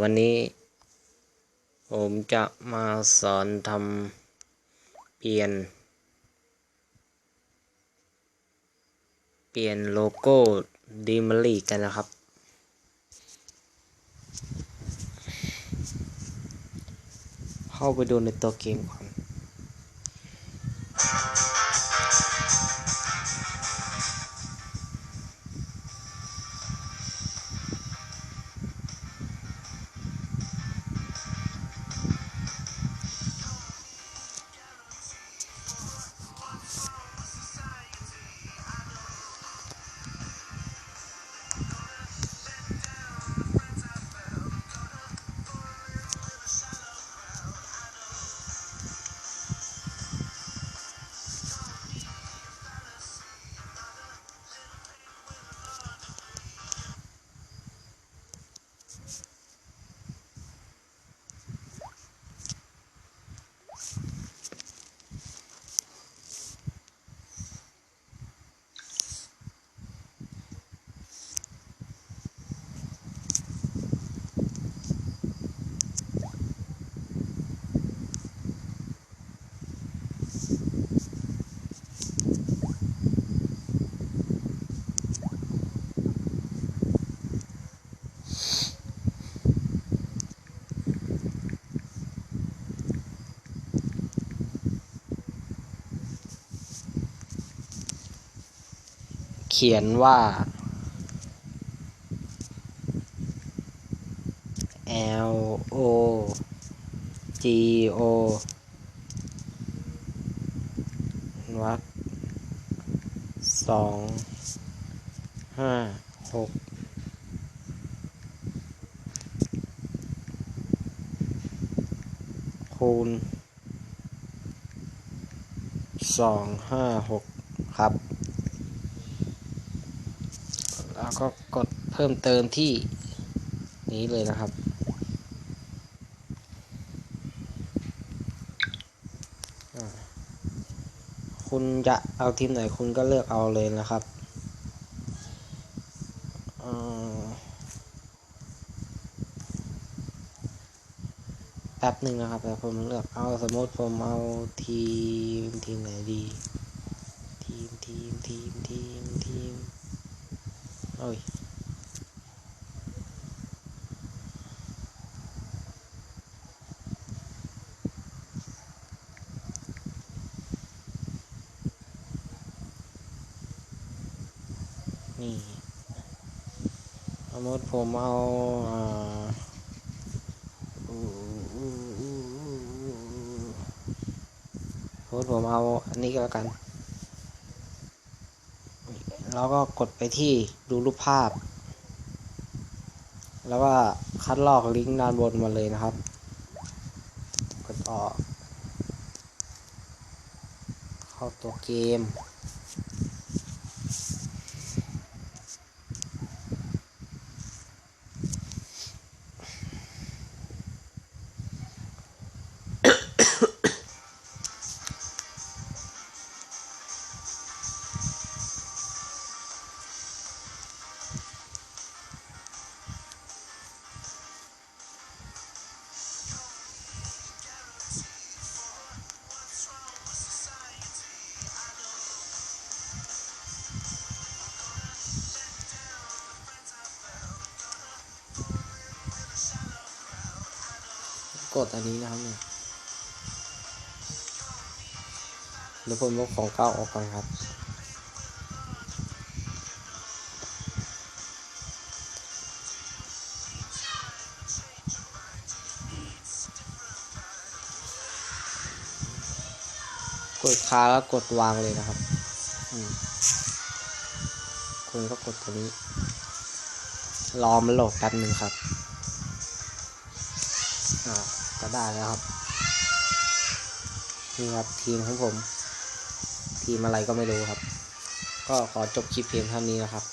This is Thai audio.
วันนี้ ผมจะมาสอนทำเปลี่ยน เปลี่ยนโลโก้ดีมารีกันนะครับ เข้าไปดูในตัวเกมก่อน เขียนว่า L O G O วักสองห้าหกคูณสองห้าหกครับ แล้ว ก็กดเพิ่มเติมที่นี้เลยนะครับ คุณจะเอาทีมไหนคุณก็เลือกเอาเลยนะครับแป๊บหนึ่งนะครับแต่ผมเลือกเอาสมมติผมเอาทีมทีมไหนดี ทีมทีมทีมทีมทีม โอ้ยนี่สมมติผมเอาสมมติผมเอาอันนี้ก็แล้วกัน แล้วก็กดไปที่ดูรูปภาพ แล้วก็คัดลอกลิงก์ด้านบนมาเลยนะครับ กดออก เข้าตัวเกม กดอันนี้นะครับเนี่ยเดี๋ยวผมลบของเก่าออกก่อนครับ กดค้าแล้วกดวางเลยนะครับคุณก็กดตัวนี้ รอมันโหลดแป๊บหนึ่งครับ อ่า ก็ได้แล้วครับ นี่ครับทีมของผม ทีมอะไรก็ไม่รู้ครับ ก็ขอจบคลิปเพียงเท่านี้นะครับ